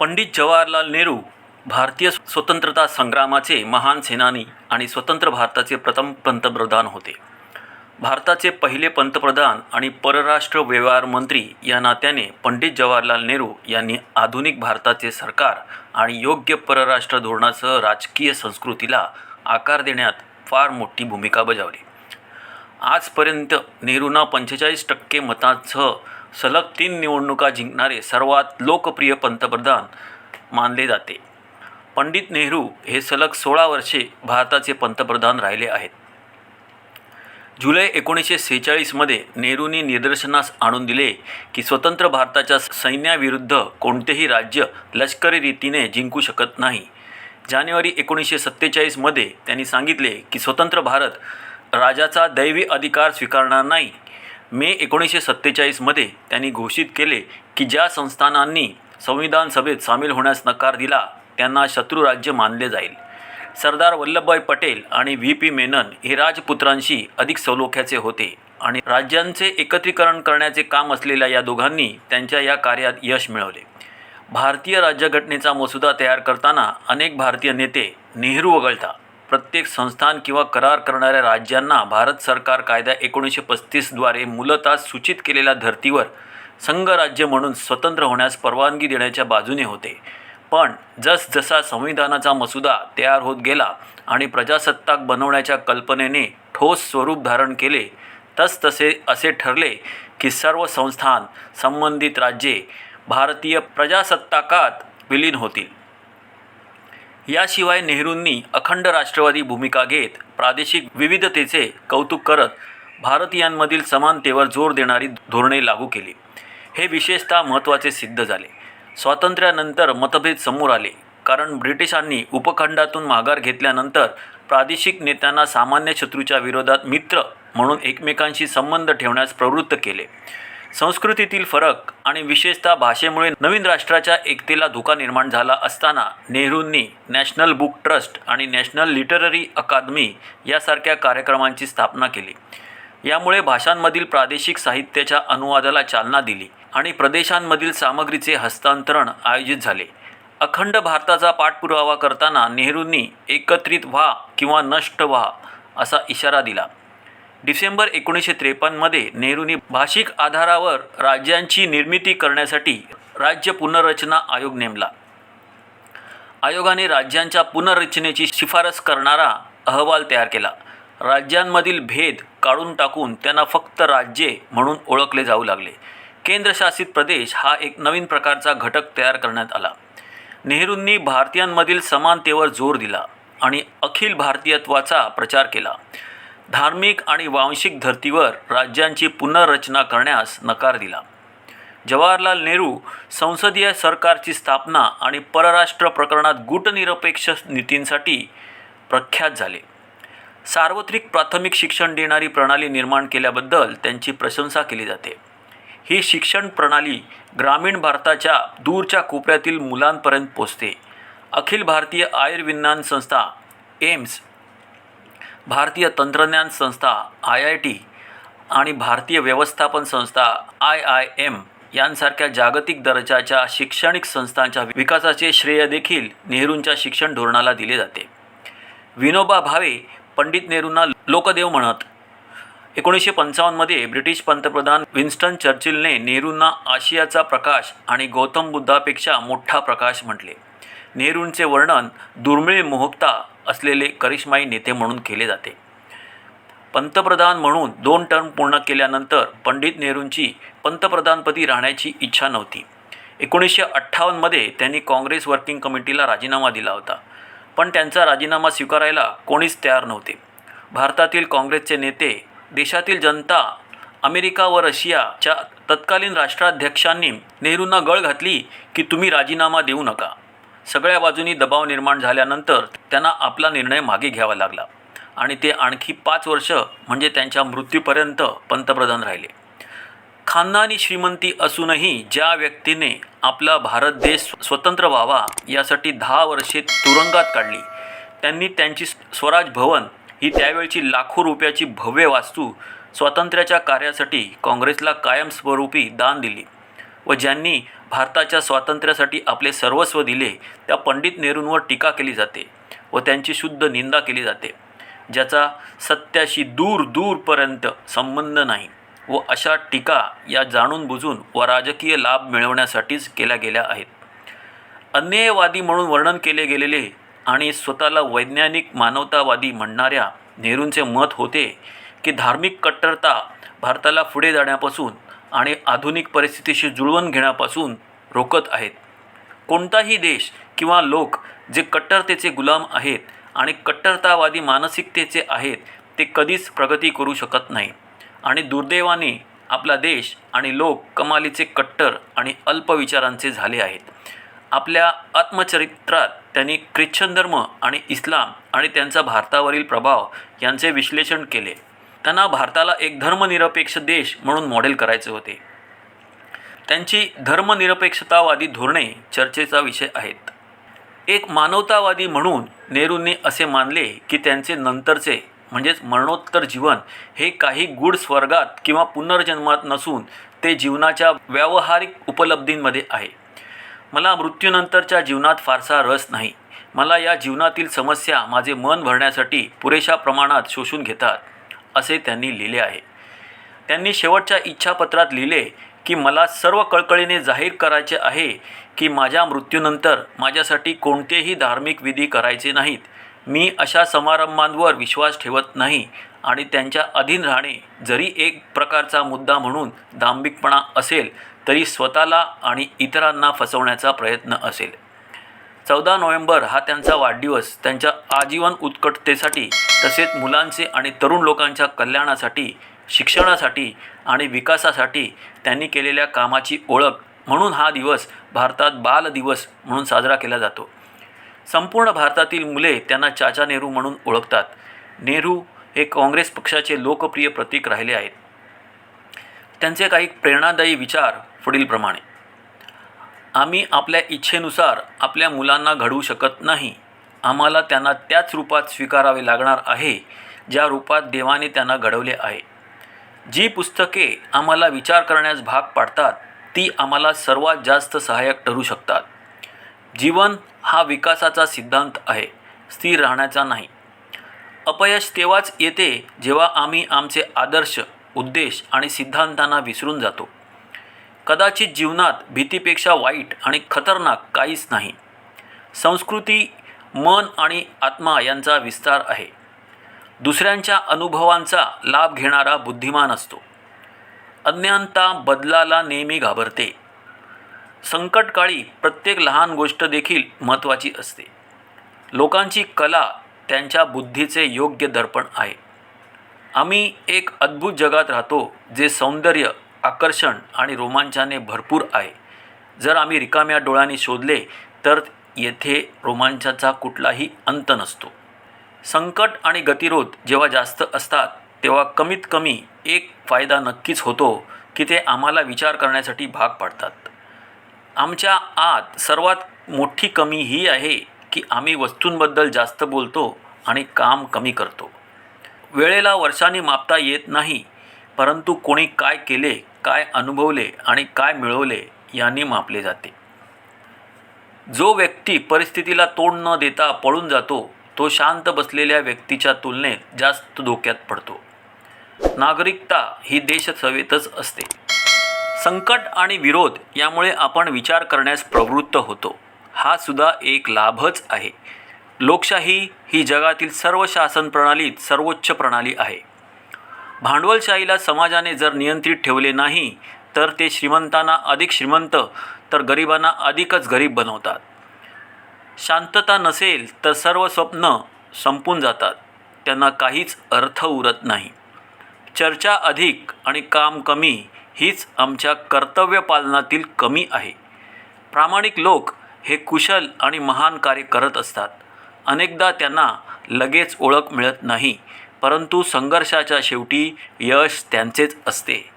पंडित जवाहरलाल नेहरू भारतीय स्वतंत्रता संग्रामाचे महान सेनानी आणि स्वतंत्र भारताचे प्रथम पंतप्रधान होते. भारताचे पहिले पंतप्रधान आणि परराष्ट्र व्यवहार मंत्री या नात्याने पंडित जवाहरलाल नेहरू यांनी आधुनिक भारताचे सरकार आणि योग्य परराष्ट्र धोरणासह राजकीय संस्कृतीला आकार देण्यात फार मोठी भूमिका बजावली. आजपर्यंत नेहरूंना पंचेचाळीस टक्के मतांसह सलग तीन निवडणुका जिंकणारे सर्वात लोकप्रिय पंतप्रधान मानले जाते. पंडित नेहरू हे सलग सोळा वर्षे भारताचे पंतप्रधान राहिले आहेत. जुलै एकोणीसशे सेहेचाळीसमध्ये नेहरूंनी निदर्शनास आणून दिले की स्वतंत्र भारताच्या सैन्याविरुद्ध कोणतेही राज्य लष्करी रीतीने जिंकू शकत नाही. जानेवारी एकोणीसशे सत्तेचाळीसमध्ये त्यांनी सांगितले की स्वतंत्र भारत राजाचा दैवी अधिकार स्वीकारणार नाही. मे एकोणीसशे सत्तेचाळीसमध्ये त्यांनी घोषित केले की ज्या संस्थानांनी संविधान सभेत सामील होण्यास नकार दिला त्यांना शत्रू राज्य मानले जाईल. सरदार वल्लभभाई पटेल आणि व्ही पी मेनन हे राजपुत्रांशी अधिक सलोख्याचे होते आणि राज्यांचे एकत्रीकरण करण्याचे काम असलेल्या या दोघांनी त्यांच्या या कार्यात यश मिळवले. भारतीय राज्यघटनेचा मसुदा तयार करताना अनेक भारतीय नेते नेहरू वगळता. प्रत्येक संस्थान किंवा करार करणाऱ्या राज्यांना भारत सरकार कायदा एकोणीसशे पस्तीसद्वारे मूलतः सूचित केलेल्या धर्तीवर संघराज्य म्हणून स्वतंत्र होण्यास परवानगी देण्याच्या बाजूने होते. पण जसजसा संविधानाचा मसुदा तयार होत गेला आणि प्रजासत्ताक बनवण्याच्या कल्पनेने ठोस स्वरूप धारण केले तसतसे असे ठरले की सर्व संस्थान संबंधित राज्ये भारतीय प्रजासत्ताकात विलीन होतील. याशिवाय नेहरूंनी अखंड राष्ट्रवादी भूमिका घेत प्रादेशिक विविधतेचे कौतुक करत भारतीयांमधील समानतेवर जोर देणारी धोरणे लागू केली. हे विशेषतः महत्त्वाचे सिद्ध झाले. स्वातंत्र्यानंतर मतभेद समोर आले कारण ब्रिटिशांनी उपखंडातून माघार घेतल्यानंतर प्रादेशिक नेत्यांना सामान्य शत्रूच्या विरोधात मित्र म्हणून एकमेकांशी संबंध ठेवण्यास प्रवृत्त केले. संस्कृतीतील फरक आणि विशेषतः भाषेमुळे नवीन राष्ट्राच्या एकतेला धोका निर्माण झाला असताना नेहरूंनी नॅशनल बुक ट्रस्ट आणि नॅशनल लिटररी अकादमी यासारख्या कार्यक्रमांची स्थापना केली. यामुळे भाषांमधील प्रादेशिक साहित्याच्या अनुवादाला चालना दिली आणि प्रदेशांमधील सामग्रीचे हस्तांतरण आयोजित झाले. अखंड भारताचा पाठपुरावा करताना नेहरूंनी एकत्रित व्हा किंवा नष्ट व्हा असा इशारा दिला. डिसेंबर एकोणीसशे त्रेपन्नमध्ये नेहरूंनी भाषिक आधारावर राज्यांची निर्मिती करण्यासाठी राज्य पुनर्रचना आयोग नेमला. आयोगाने राज्यांच्या पुनर्रचनेची शिफारस करणारा अहवाल तयार केला. राज्यांमधील भेद काढून टाकून त्यांना फक्त राज्ये म्हणून ओळखले जाऊ लागले. केंद्रशासित प्रदेश हा एक नवीन प्रकारचा घटक तयार करण्यात आला. नेहरूंनी भारतीयांमधील समानतेवर जोर दिला आणि अखिल भारतीयत्वाचा प्रचार केला. धार्मिक आणि वांशिक धर्तीवर राज्यांची पुनर्रचना करण्यास नकार दिला. जवाहरलाल नेहरू संसदीय सरकारची स्थापना आणि परराष्ट्र प्रकरणात गुटनिरपेक्ष नीतींसाठी प्रख्यात झाले. सार्वत्रिक प्राथमिक शिक्षण देणारी प्रणाली निर्माण केल्याबद्दल त्यांची प्रशंसा केली जाते. ही शिक्षण प्रणाली ग्रामीण भारताच्या दूरच्या कोपऱ्यातील मुलांपर्यंत पोचते. अखिल भारतीय आयुर्विज्ञान संस्था एम्स भारतीय तंत्रज्ञान संस्था आय आय टी आणि भारतीय व्यवस्थापन संस्था आय आय एम यांसारख्या जागतिक दर्जाच्या शैक्षणिक संस्थांच्या विकासाचे श्रेय देखील नेहरूंच्या शिक्षण धोरणाला दिले जाते. विनोबा भावे पंडित नेहरूंना लोकदेव म्हणत एकोणीसशे पंचावन्नमध्ये ब्रिटिश पंतप्रधान विन्स्टन चर्चिलने नेहरूंना आशियाचा प्रकाश आणि गौतम बुद्धापेक्षा मोठा प्रकाश म्हटले. नेहरूंचे वर्णन दुर्मिळ मोहकता असलेले करिश्माई नेते म्हणून केले जाते. पंतप्रधान म्हणून दोन टर्म पूर्ण केल्यानंतर पंडित नेहरूंची पंतप्रधानपदी राहण्याची इच्छा नव्हती. एकोणीसशे अठ्ठावन्नमध्ये त्यांनी काँग्रेस वर्किंग कमिटीला राजीनामा दिला होता. पण त्यांचा राजीनामा स्वीकारायला कोणीच तयार नव्हते. भारतातील काँग्रेसचे नेते देशातील जनता अमेरिका व रशियाच्या तत्कालीन राष्ट्राध्यक्षांनी नेहरूंना गळ घातली की तुम्ही राजीनामा देऊ नका. सगळ्या बाजूनी दबाव निर्माण झाल्यानंतर त्यांना आपला निर्णय मागे घ्यावा लागला. आणि ते आणखी पाच वर्ष म्हणजे त्यांच्या मृत्यूपर्यंत पंतप्रधान राहिले. खानदानी श्रीमंती असूनही ज्या व्यक्तीने आपला भारत देश स्वतंत्र व्हावा यासाठी दहा वर्षे तुरुंगात काढली त्यांनी त्यांची स्वराज भवन ही त्यावेळची लाखो रुपयाची भव्य वास्तू स्वातंत्र्याच्या कार्यासाठी काँग्रेसला कायमस्वरूपी दान दिली व ज्यांनी भारताच्या स्वातंत्र्यासाठी आपले सर्वस्व दिले त्या पंडित नेहरूंवर टीका केली जाते व त्यांची शुद्ध निंदा केली जाते ज्याचा सत्याशी दूर दूरपर्यंत संबंध नाही व अशा टीका या जाणून बुजून व राजकीय लाभ मिळवण्यासाठीच केल्या गेल्या आहेत. अन्यायवादी म्हणून वर्णन केले गेलेले आणि स्वतःला वैज्ञानिक मानवतावादी म्हणणाऱ्या नेहरूंचे मत होते की धार्मिक कट्टरता भारताला पुढे जाण्यापासून आणि आधुनिक परिस्थितीशी जुळवून घेण्यापासून रोखत आहेत. कोणताही देश किंवा लोक जे कट्टरतेचे गुलाम आहेत आणि कट्टरतावादी मानसिकतेचे आहेत ते कधीच प्रगती करू शकत नाही. आणि दुर्दैवाने आपला देश आणि लोक कमालीचे कट्टर आणि अल्पविचारांचे झाले आहेत. आपल्या आत्मचरित्रात त्यांनी ख्रिश्चन धर्म आणि इस्लाम आणि त्यांचा भारतावरील प्रभाव यांचे विश्लेषण केले. त्यांना भारताला एक धर्मनिरपेक्ष देश म्हणून मॉडेल करायचे होते. त्यांची धर्मनिरपेक्षतावादी धोरणे चर्चेचा विषय आहेत. एक मानवतावादी म्हणून नेहरूंनी असे मानले की त्यांचे नंतरचे म्हणजेच मरणोत्तर जीवन हे काही गूढ स्वर्गात किंवा पुनर्जन्मात नसून ते जीवनाच्या व्यावहारिक उपलब्धींमध्ये आहे. मला मृत्यूनंतरच्या जीवनात फारसा रस नाही. मला या जीवनातील समस्या माझे मन भरण्यासाठी पुरेशा प्रमाणात शोषून घेतात. असे त्यांनी लिहिले आहे. त्यांनी शेवटच्या इच्छापत्रात लिहिले की मला सर्व कळकळीने जाहीर करायचे आहे की माझ्या मृत्यूनंतर माझ्यासाठी कोणतेही धार्मिक विधी करायचे नाहीत. मी अशा समारंभांवर विश्वास ठेवत नाही आणि त्यांच्या अधीन राहणे जरी एक प्रकारचा मुद्दा म्हणून दांभिकपणा असेल तरी स्वतःला आणि इतरांना फसवण्याचा प्रयत्न असेल. चौदा नोव्हेंबर हा त्यांचा वाढदिवस. त्यांच्या आजीवन उत्कटतेसाठी तसेच मुलांचे आणि तरुण लोकांच्या कल्याणासाठी शिक्षणासाठी आणि विकासासाठी त्यांनी केलेल्या कामाची ओळख म्हणून हा दिवस भारतात बाल दिवस म्हणून साजरा केला जातो. संपूर्ण भारतातील मुले त्यांना चाचा नेहरू म्हणून ओळखतात. नेहरू हे काँग्रेस पक्षाचे लोकप्रिय प्रतीक राहिले आहेत. त्यांचे काही प्रेरणादायी विचार पुढीलप्रमाणे. आम्ही आपल्या इच्छेनुसार आपल्या मुलांना घडवू शकत नाही. आम्हाला त्यांना त्याच रूपात स्वीकारावे लागणार आहे ज्या रूपात देवाने त्यांना घडवले आहे. जी पुस्तके आम्हाला विचार करण्यास भाग पाडतात ती आम्हाला सर्वात जास्त सहाय्यक ठरू शकतात. जीवन हा विकासाचा सिद्धांत आहे स्थिर राहण्याचा नाही. अपयश तेव्हाच येते जेव्हा आम्ही आमचे आदर्श उद्देश आणि सिद्धांतांना विसरून जातो. कदाचित जीवनात भीतीपेक्षा वाईट आणि खतरनाक काहीच नाही. संस्कृती मन आणि आत्मा यांचा विस्तार आहे. दुसऱ्यांच्या अनुभवांचा लाभ घेणारा बुद्धिमान असतो. अज्ञानता बदलाला नेहमी घाबरते. संकटकाळी प्रत्येक लहान गोष्ट देखील महत्त्वाची असते. लोकांची कला त्यांच्या बुद्धीचे योग्य दर्पण आहे. आम्ही एक अद्भुत जगात राहतो जे सौंदर्य आकर्षण आणि रोमांचाने भरपूर आहे. जर आम्ही रिकाम्या डोळ्यांनी शोधले तर येथे रोमांचाचा कुठलाही अंत नसतो. संकट आणि गतिरोध जेव्हा जास्त असतात तेव्हा कमीत कमी एक फायदा नक्कीच होतो की ते आम्हाला विचार करण्यासाठी भाग पाडतात. आमच्या आत सर्वात मोठी कमी ही आहे की आम्ही वस्तूंबद्दल जास्त बोलतो आणि काम कमी करतो. वेळेला वर्षांनी मापता येत नाही परंतु कोणी काय केले काय अनुभवले आणि काय मिळवले यांनी मापले जाते. जो व्यक्ती परिस्थितीला तोंड न देता पळून जातो तो शांत बसलेल्या व्यक्तीच्या तुलनेत जास्त धोक्यात पडतो. नागरिकता ही देशसेवेतच असते. संकट आणि विरोध यामुळे आपण विचार करण्यास प्रवृत्त होतो. हा सुद्धा एक लाभच आहे. लोकशाही ही जगातील सर्व शासन प्रणालीत सर्वोच्च प्रणाली आहे. भांडवलशाहीला समाजाने जर नियंत्रित ठेवले नाही तर ते श्रीमंतांना अधिक श्रीमंत तर गरिबांना अधिकच गरीब बनवतात. शांतता नसेल तर सर्व स्वप्न संपून जातात. त्यांना काहीच अर्थ उरत नाही. चर्चा अधिक आणि काम कमी हीच आमच्या कर्तव्यपालनातील कमी आहे. प्रामाणिक लोक हे कुशल आणि महान कार्य करत असतात. अनेकदा त्यांना लगेच ओळख मिळत नाही. परंतु संघर्षाच्या शेवटी यश त्यांचेच असते.